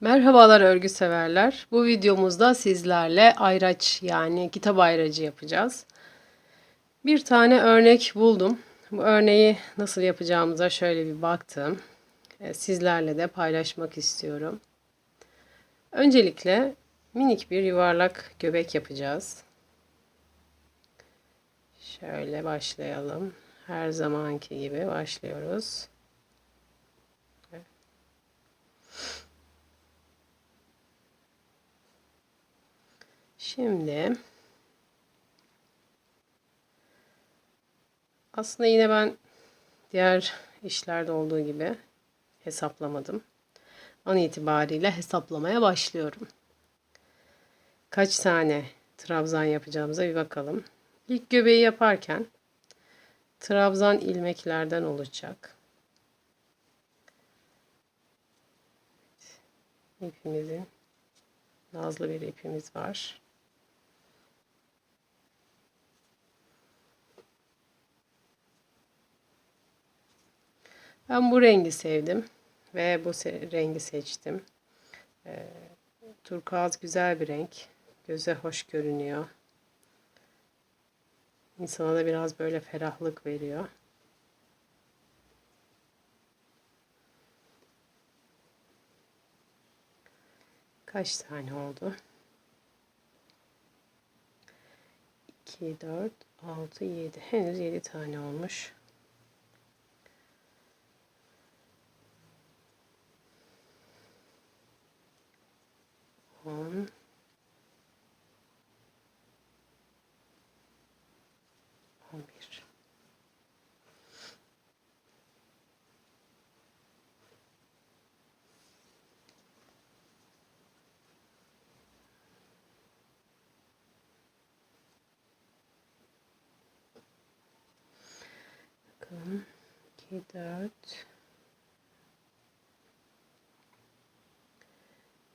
Merhabalar örgü severler. Bu videomuzda sizlerle ayraç yani kitap ayracı yapacağız. Bir tane örnek buldum. Bu örneği nasıl yapacağımıza şöyle bir baktım. E, Sizlerle de paylaşmak istiyorum. Öncelikle minik bir yuvarlak göbek yapacağız. Şöyle başlayalım. Her zamanki gibi başlıyoruz. Şimdi aslında yine ben diğer işlerde olduğu gibi hesaplamadım. An itibariyle hesaplamaya başlıyorum. Kaç tane trabzan yapacağımıza bir bakalım. İlk göbeği yaparken trabzan ilmeklerden olacak. İpimizin nazlı bir ipimiz var. Ben bu rengi sevdim ve bu rengi seçtim. Ee, turkuaz güzel bir renk. Göze hoş görünüyor. İnsana da biraz böyle ferahlık veriyor. Kaç tane oldu? 2, 4, 6, 7. Henüz 7 tane olmuş. On. On bir. Bakalım. 2, 4,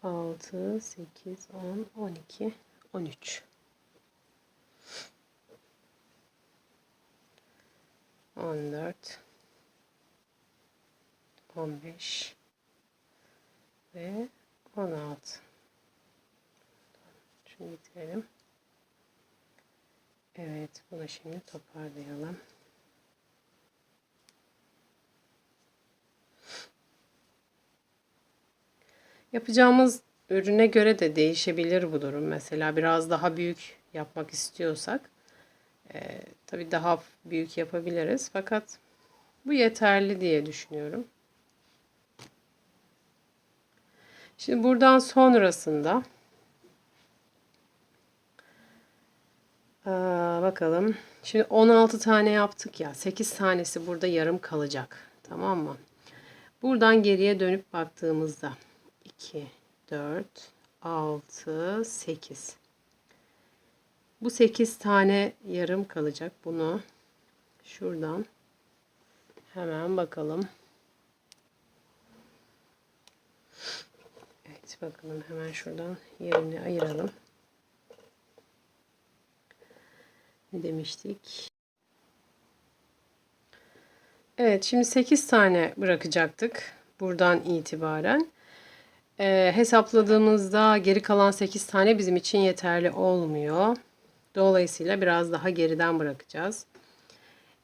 6, 8, 10, 12, 13. 14, 15 ve 16. Şunu bitirelim. Evet, bunu şimdi toparlayalım. Yapacağımız ürüne göre de değişebilir bu durum. Mesela biraz daha büyük yapmak istiyorsak e, tabii daha büyük yapabiliriz. Fakat bu yeterli diye düşünüyorum. Şimdi buradan sonrasında Aa, bakalım. Şimdi 16 tane yaptık ya. 8 tanesi burada yarım kalacak. Tamam mı? Buradan geriye dönüp baktığımızda 2, 4, 6, 8. Bu 8 tane yarım kalacak. Bunu şuradan hemen bakalım. Evet bakalım hemen şuradan yerini ayıralım. Ne demiştik? Evet şimdi 8 tane bırakacaktık buradan itibaren. Ee, hesapladığımızda geri kalan 8 tane bizim için yeterli olmuyor. Dolayısıyla biraz daha geriden bırakacağız.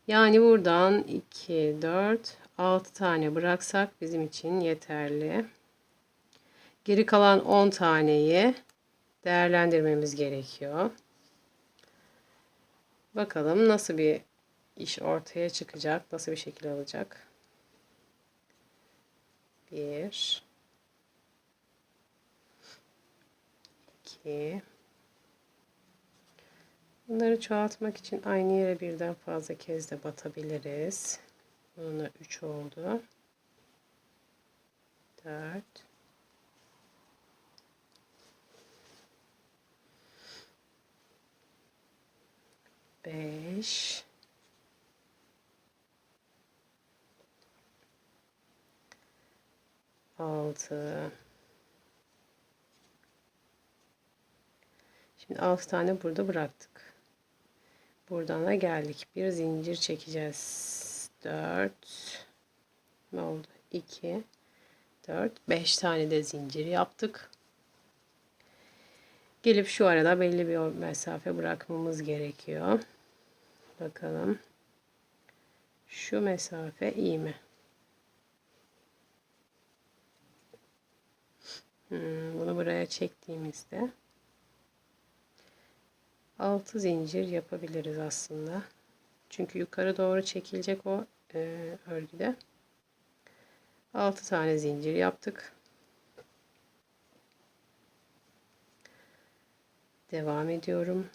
Yani buradan 2, 4, 6 tane bıraksak bizim için yeterli. Geri kalan 10 taneyi değerlendirmemiz gerekiyor. Bakalım nasıl bir iş ortaya çıkacak, nasıl bir şekil alacak. 1 2 Bunları çoğaltmak için aynı yere birden fazla kez de batabiliriz. Bununla 3 oldu. 4 5 6 Şimdi 6 tane burada bıraktık. Buradan da geldik. Bir zincir çekeceğiz. 4 ne oldu? 2 4, 5 tane de zincir yaptık. Gelip şu arada belli bir mesafe bırakmamız gerekiyor. Bakalım. Şu mesafe iyi mi? Hmm, bunu buraya çektiğimizde 6 zincir yapabiliriz aslında. Çünkü yukarı doğru çekilecek o e, örgüde. 6 tane zincir yaptık. Devam ediyorum.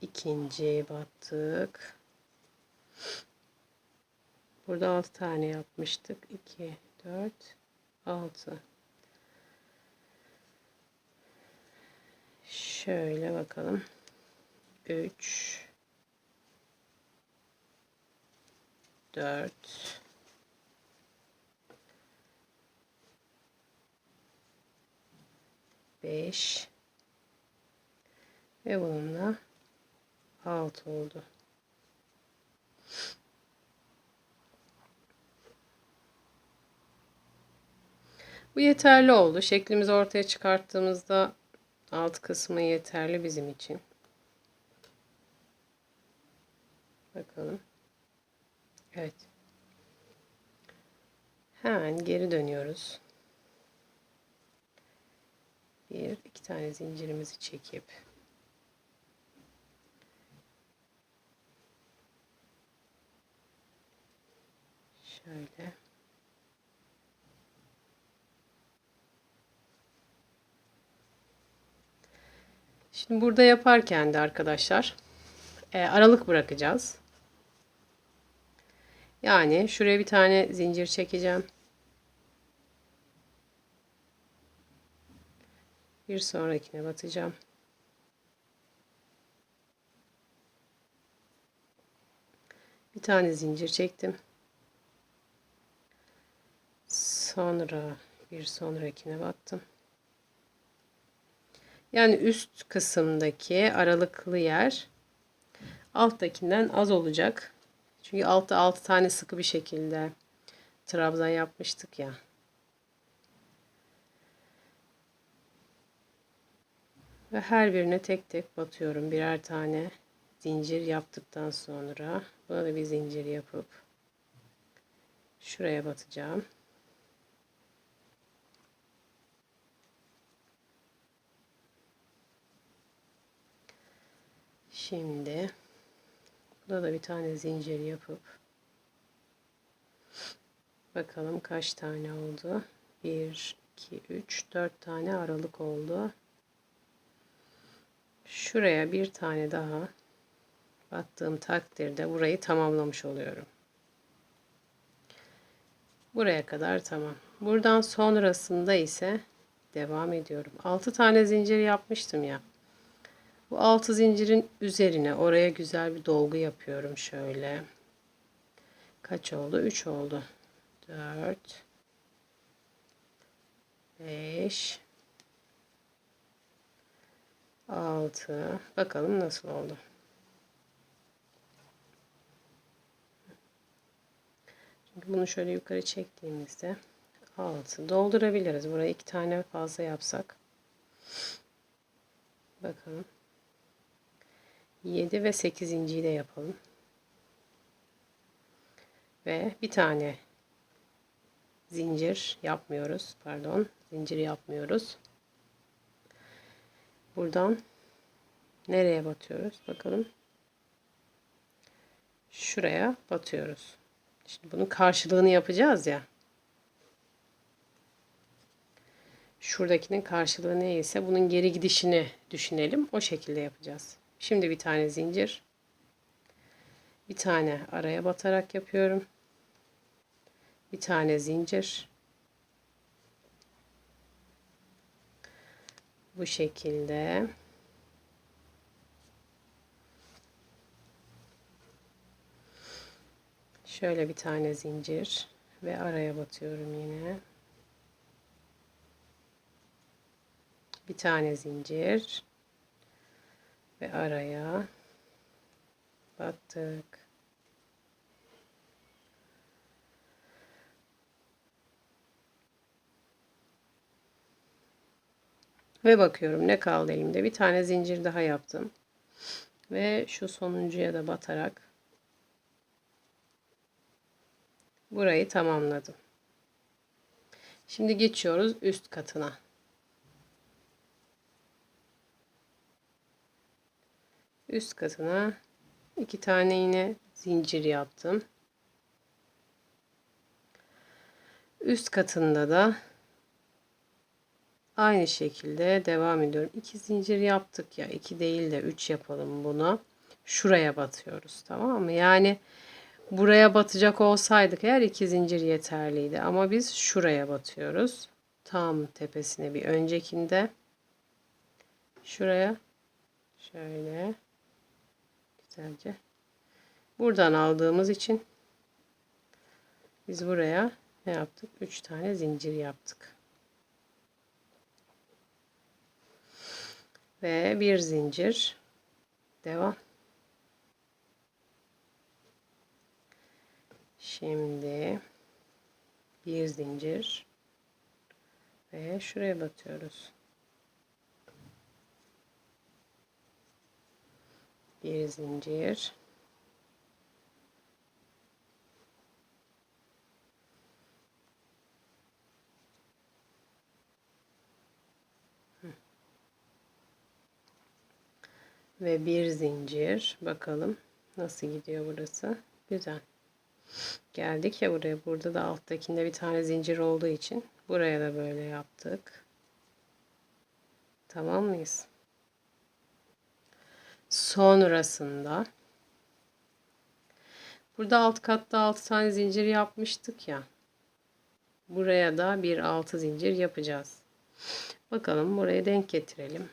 İkinci battık. Burada 6 tane yapmıştık. 2, 4, 6. Şöyle bakalım. 3 4 5 ve bununla 6 oldu. Bu yeterli oldu. Şeklimizi ortaya çıkarttığımızda alt kısmı yeterli bizim için. Bakalım. Evet. Hemen geri dönüyoruz. Bir, iki tane zincirimizi çekip şöyle Şimdi burada yaparken de arkadaşlar e, aralık bırakacağız. Yani şuraya bir tane zincir çekeceğim. Bir sonrakine batacağım. Bir tane zincir çektim. Sonra bir sonrakine battım. Yani üst kısımdaki aralıklı yer alttakinden az olacak. Çünkü altta 6 tane sıkı bir şekilde trabzan yapmıştık ya. Ve her birine tek tek batıyorum. Birer tane zincir yaptıktan sonra buna da bir zincir yapıp şuraya batacağım. Şimdi burada da bir tane zincir yapıp bakalım kaç tane oldu. 1 2 3 4 tane aralık oldu. Şuraya bir tane daha battığım takdirde burayı tamamlamış oluyorum. Buraya kadar tamam. Buradan sonrasında ise devam ediyorum. 6 tane zincir yapmıştım ya. Bu altı zincirin üzerine oraya güzel bir dolgu yapıyorum şöyle. Kaç oldu? 3 oldu. 4 5 6 bakalım nasıl oldu. Çünkü bunu şöyle yukarı çektiğimizde 6 doldurabiliriz. Buraya iki tane fazla yapsak. Bakalım. 7 ve 8. de yapalım. Ve bir tane zincir yapmıyoruz. Pardon. Zincir yapmıyoruz. Buradan nereye batıyoruz? Bakalım. Şuraya batıyoruz. Şimdi bunun karşılığını yapacağız ya. Şuradakinin karşılığı neyse bunun geri gidişini düşünelim. O şekilde yapacağız. Şimdi bir tane zincir. Bir tane araya batarak yapıyorum. Bir tane zincir. Bu şekilde. Şöyle bir tane zincir ve araya batıyorum yine. Bir tane zincir ve araya battık. Ve bakıyorum ne kaldı elimde. Bir tane zincir daha yaptım. Ve şu sonuncuya da batarak burayı tamamladım. Şimdi geçiyoruz üst katına. Üst katına iki tane yine zincir yaptım. Üst katında da aynı şekilde devam ediyorum. İki zincir yaptık ya. iki değil de üç yapalım bunu. Şuraya batıyoruz. Tamam mı? Yani buraya batacak olsaydık eğer iki zincir yeterliydi. Ama biz şuraya batıyoruz. Tam tepesine bir öncekinde. Şuraya. Şöyle. Güzelce. Buradan aldığımız için biz buraya ne yaptık? 3 tane zincir yaptık. Ve bir zincir. Devam. Şimdi bir zincir ve şuraya batıyoruz. Bir zincir ve bir zincir. Bakalım nasıl gidiyor burası. Güzel. Geldik ya buraya. Burada da alttakinde bir tane zincir olduğu için buraya da böyle yaptık. Tamam mıyız? Sonrasında burada alt katta 6 tane zincir yapmıştık ya. Buraya da bir altı zincir yapacağız. Bakalım buraya denk getirelim.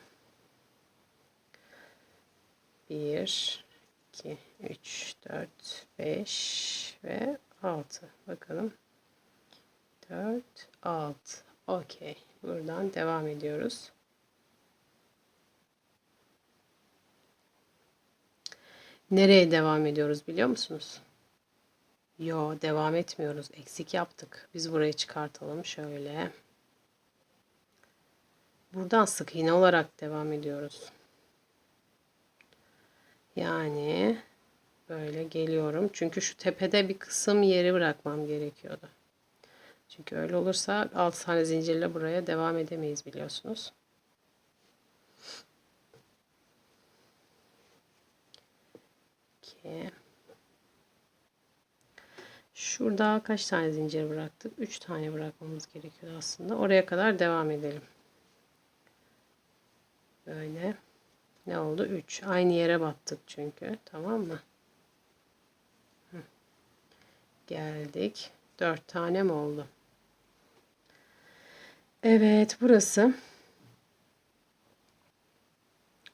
1 2 3 4 5 ve 6 bakalım 4 6 okey buradan devam ediyoruz nereye devam ediyoruz biliyor musunuz yo devam etmiyoruz eksik yaptık biz burayı çıkartalım şöyle buradan sık iğne olarak devam ediyoruz yani böyle geliyorum. Çünkü şu tepede bir kısım yeri bırakmam gerekiyordu. Çünkü öyle olursa 6 tane zincirle buraya devam edemeyiz biliyorsunuz. Şurada kaç tane zincir bıraktık? 3 tane bırakmamız gerekiyor aslında. Oraya kadar devam edelim. Böyle. Ne oldu? 3. Aynı yere battık çünkü. Tamam mı? Geldik. 4 tane mi oldu? Evet burası.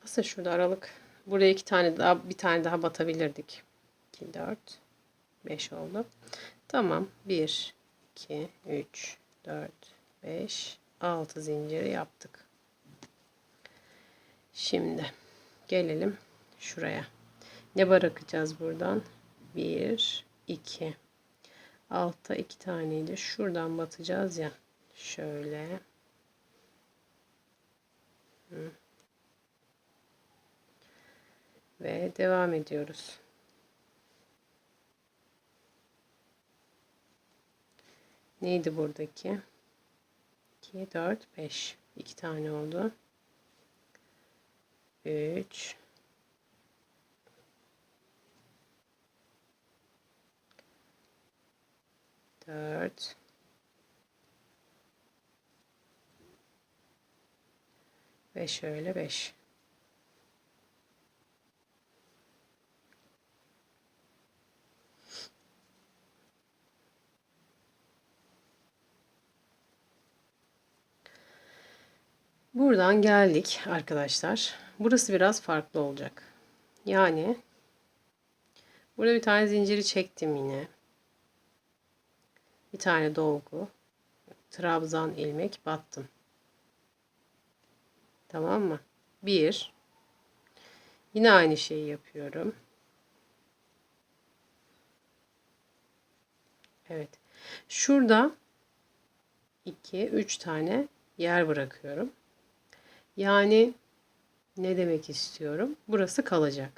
Aslında şurada aralık. Buraya iki tane daha bir tane daha batabilirdik. 2 4 5 oldu. Tamam. 1 2 3 4 5 6 zinciri yaptık. Şimdi Gelelim şuraya. Ne bırakacağız buradan? 1, 2. Altta iki taneydi. Şuradan batacağız ya. Şöyle. Ve devam ediyoruz. Neydi buradaki? 2, 4, 5. 2 tane oldu. 3 4 ve şöyle 5 Buradan geldik arkadaşlar. Burası biraz farklı olacak. Yani burada bir tane zinciri çektim yine. Bir tane dolgu. Trabzan ilmek battım. Tamam mı? Bir. Yine aynı şeyi yapıyorum. Evet. Şurada 2 3 tane yer bırakıyorum. Yani ne demek istiyorum? Burası kalacak.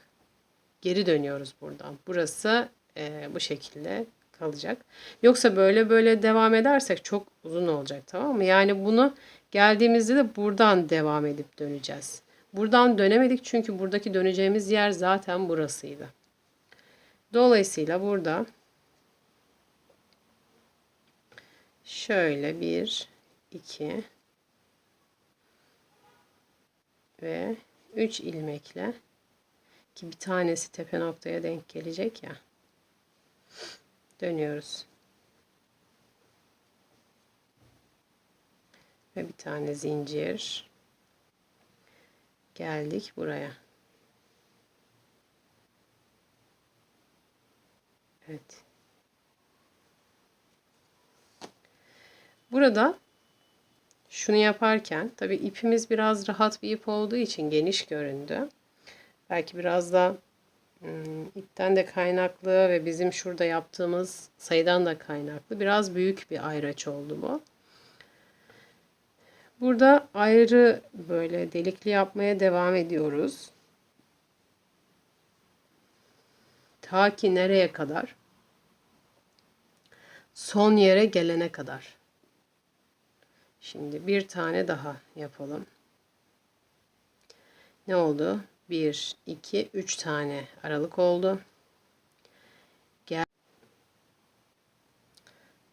Geri dönüyoruz buradan. Burası e, bu şekilde kalacak. Yoksa böyle böyle devam edersek çok uzun olacak tamam mı? Yani bunu geldiğimizde de buradan devam edip döneceğiz. Buradan dönemedik çünkü buradaki döneceğimiz yer zaten burasıydı. Dolayısıyla burada şöyle bir, iki ve üç ilmekle ki bir tanesi tepe noktaya denk gelecek ya dönüyoruz. Ve bir tane zincir geldik buraya. Evet. Burada şunu yaparken tabi ipimiz biraz rahat bir ip olduğu için geniş göründü. Belki biraz da ipten de kaynaklı ve bizim şurada yaptığımız sayıdan da kaynaklı. Biraz büyük bir ayraç oldu bu. Burada ayrı böyle delikli yapmaya devam ediyoruz. Ta ki nereye kadar? Son yere gelene kadar. Şimdi bir tane daha yapalım. Ne oldu? 1, 2, 3 tane aralık oldu. Gel.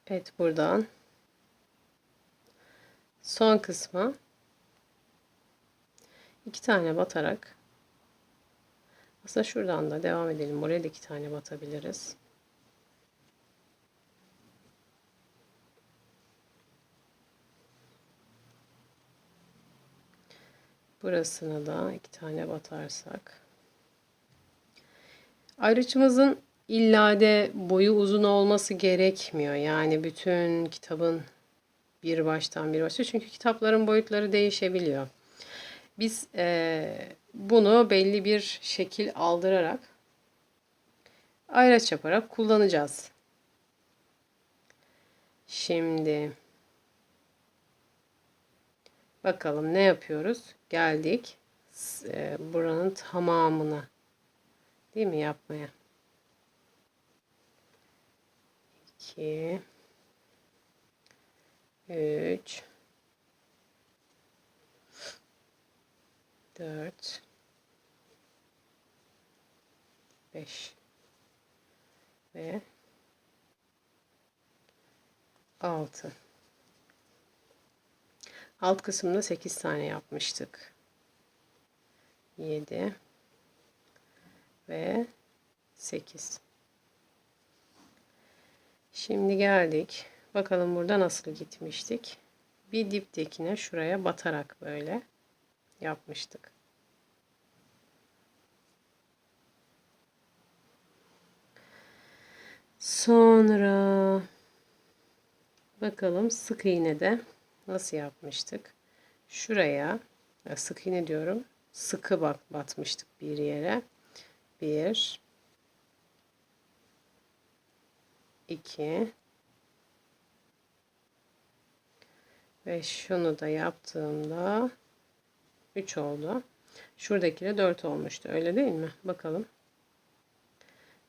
Evet buradan son kısma iki tane batarak aslında şuradan da devam edelim. Buraya da iki tane batabiliriz. Burasına da iki tane batarsak. Ayrıçımızın illa de boyu uzun olması gerekmiyor. Yani bütün kitabın bir baştan bir başa. Çünkü kitapların boyutları değişebiliyor. Biz e, bunu belli bir şekil aldırarak ayraç yaparak kullanacağız. Şimdi bakalım ne yapıyoruz? Geldik e, buranın tamamını değil mi yapmaya? 2 3 4 5 ve 6 alt kısımda 8 tane yapmıştık 7 ve 8 şimdi geldik Bakalım burada nasıl gitmiştik. Bir diptekine şuraya batarak böyle yapmıştık. Sonra bakalım sık iğne de nasıl yapmıştık. Şuraya sık iğne diyorum. Sıkı bak batmıştık bir yere. Bir, iki, Ve şunu da yaptığımda 3 oldu. Şuradaki de 4 olmuştu. Öyle değil mi? Bakalım.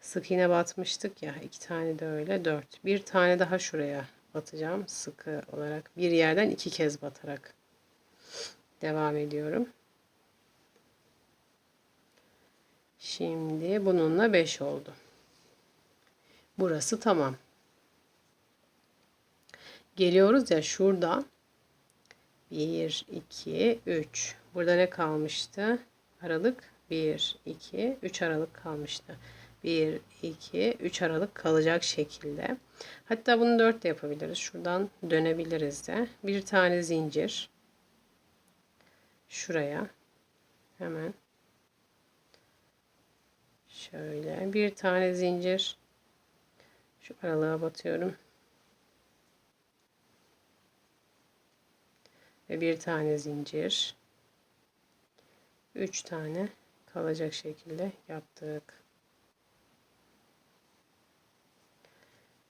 Sık iğne batmıştık ya. iki tane de öyle. 4. Bir tane daha şuraya batacağım. Sıkı olarak. Bir yerden iki kez batarak. Devam ediyorum. Şimdi bununla 5 oldu. Burası tamam. Geliyoruz ya şurada 1, 2, 3. Burada ne kalmıştı? Aralık 1, 2, 3 aralık kalmıştı. 1, 2, 3 aralık kalacak şekilde. Hatta bunu 4 de yapabiliriz. Şuradan dönebiliriz de. Bir tane zincir. Şuraya. Hemen. Şöyle. Bir tane zincir. Şu aralığa batıyorum. ve bir tane zincir. Üç tane kalacak şekilde yaptık.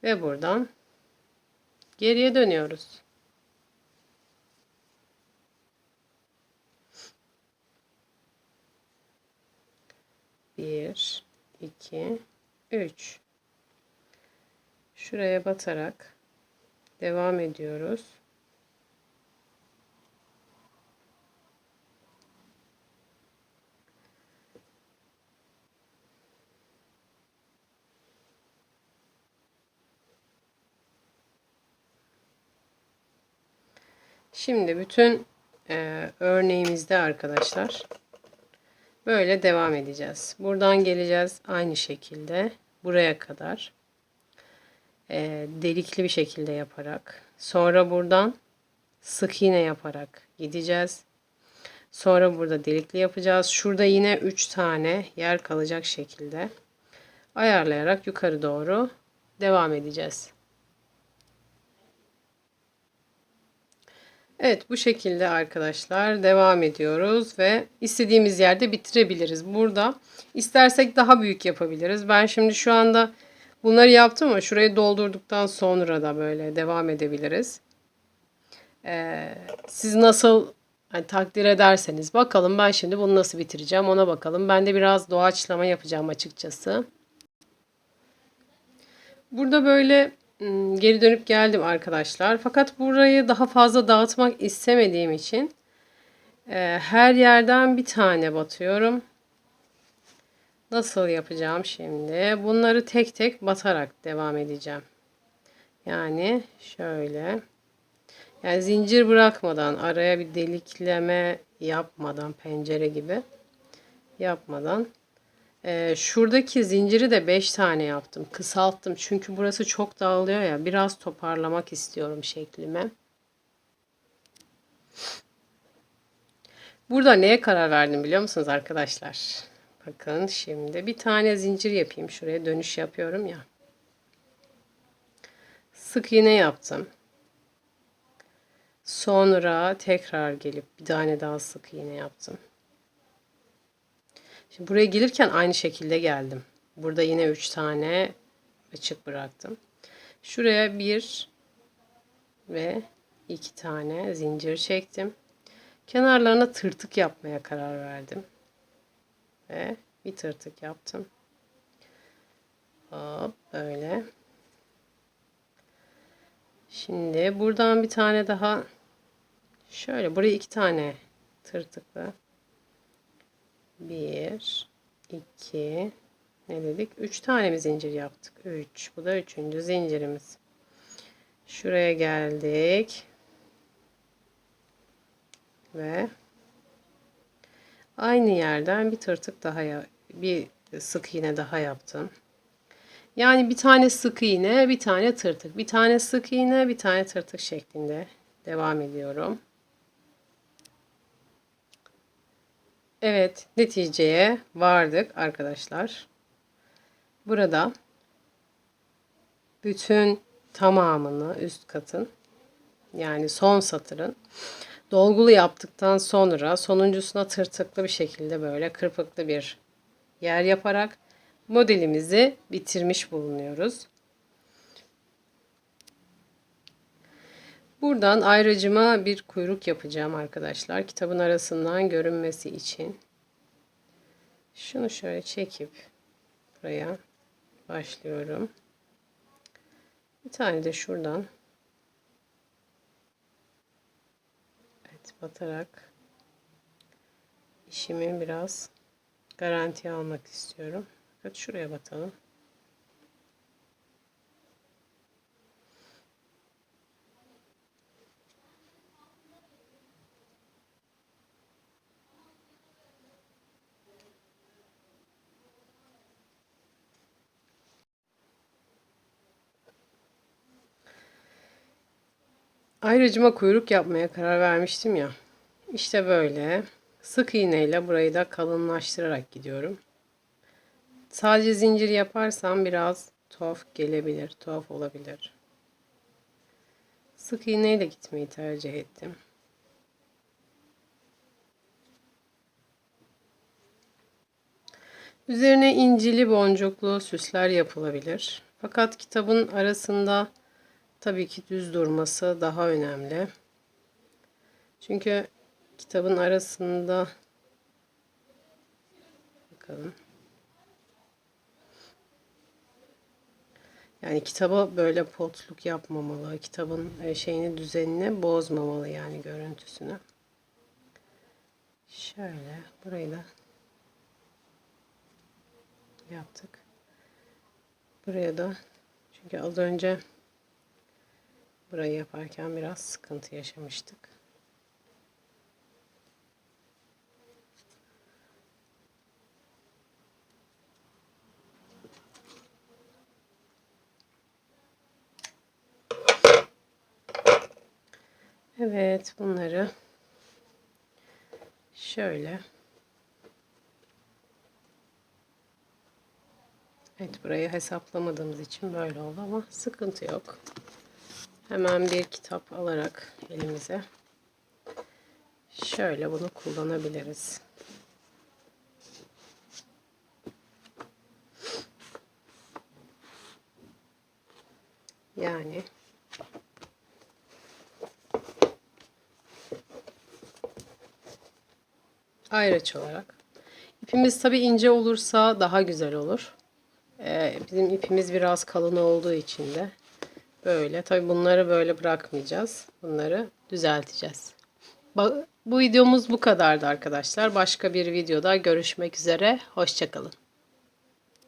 Ve buradan geriye dönüyoruz. Bir, iki, üç. Şuraya batarak devam ediyoruz. Şimdi bütün e, örneğimizde arkadaşlar böyle devam edeceğiz. Buradan geleceğiz aynı şekilde buraya kadar e, delikli bir şekilde yaparak sonra buradan sık iğne yaparak gideceğiz. Sonra burada delikli yapacağız. Şurada yine 3 tane yer kalacak şekilde ayarlayarak yukarı doğru devam edeceğiz. Evet bu şekilde arkadaşlar devam ediyoruz ve istediğimiz yerde bitirebiliriz. Burada istersek daha büyük yapabiliriz. Ben şimdi şu anda bunları yaptım ama şurayı doldurduktan sonra da böyle devam edebiliriz. Ee, siz nasıl hani, takdir ederseniz bakalım ben şimdi bunu nasıl bitireceğim ona bakalım. Ben de biraz doğaçlama yapacağım açıkçası. Burada böyle geri dönüp geldim arkadaşlar. Fakat burayı daha fazla dağıtmak istemediğim için e, her yerden bir tane batıyorum. Nasıl yapacağım şimdi? Bunları tek tek batarak devam edeceğim. Yani şöyle. Yani zincir bırakmadan, araya bir delikleme yapmadan, pencere gibi yapmadan ee, şuradaki zinciri de 5 tane yaptım. Kısalttım. Çünkü burası çok dağılıyor ya. Biraz toparlamak istiyorum şeklimi. Burada neye karar verdim biliyor musunuz arkadaşlar? Bakın şimdi bir tane zincir yapayım. Şuraya dönüş yapıyorum ya. Sık iğne yaptım. Sonra tekrar gelip bir tane daha sık iğne yaptım. Şimdi buraya gelirken aynı şekilde geldim. Burada yine 3 tane açık bıraktım. Şuraya bir ve iki tane zincir çektim. Kenarlarına tırtık yapmaya karar verdim. Ve bir tırtık yaptım. Hop böyle. Şimdi buradan bir tane daha şöyle buraya iki tane tırtıkla bir, iki, ne dedik? Üç tane mi zincir yaptık? Üç. Bu da üçüncü zincirimiz. Şuraya geldik. Ve aynı yerden bir tırtık daha bir sık iğne daha yaptım. Yani bir tane sık iğne, bir tane tırtık, bir tane sık iğne, bir tane tırtık şeklinde devam ediyorum. Evet, neticeye vardık arkadaşlar. Burada bütün tamamını üst katın yani son satırın dolgulu yaptıktan sonra sonuncusuna tırtıklı bir şekilde böyle kırpıklı bir yer yaparak modelimizi bitirmiş bulunuyoruz. Buradan ayrıcıma bir kuyruk yapacağım arkadaşlar. Kitabın arasından görünmesi için. Şunu şöyle çekip buraya başlıyorum. Bir tane de şuradan evet batarak işimi biraz garanti almak istiyorum. Fakat şuraya batalım. Ayrıcıma kuyruk yapmaya karar vermiştim ya. İşte böyle sık iğneyle burayı da kalınlaştırarak gidiyorum. Sadece zincir yaparsam biraz tuhaf gelebilir, tuhaf olabilir. Sık iğneyle gitmeyi tercih ettim. Üzerine incili boncuklu süsler yapılabilir. Fakat kitabın arasında tabii ki düz durması daha önemli. Çünkü kitabın arasında bakalım. Yani kitaba böyle potluk yapmamalı. Kitabın e, şeyini düzenini bozmamalı yani görüntüsünü. Şöyle burayı da yaptık. Buraya da çünkü az önce burayı yaparken biraz sıkıntı yaşamıştık. Evet bunları şöyle Evet burayı hesaplamadığımız için böyle oldu ama sıkıntı yok. Hemen bir kitap alarak elimize şöyle bunu kullanabiliriz. Yani ayraç olarak. İpimiz tabi ince olursa daha güzel olur. Ee, bizim ipimiz biraz kalın olduğu için de böyle. Tabi bunları böyle bırakmayacağız. Bunları düzelteceğiz. Bu videomuz bu kadardı arkadaşlar. Başka bir videoda görüşmek üzere. Hoşçakalın.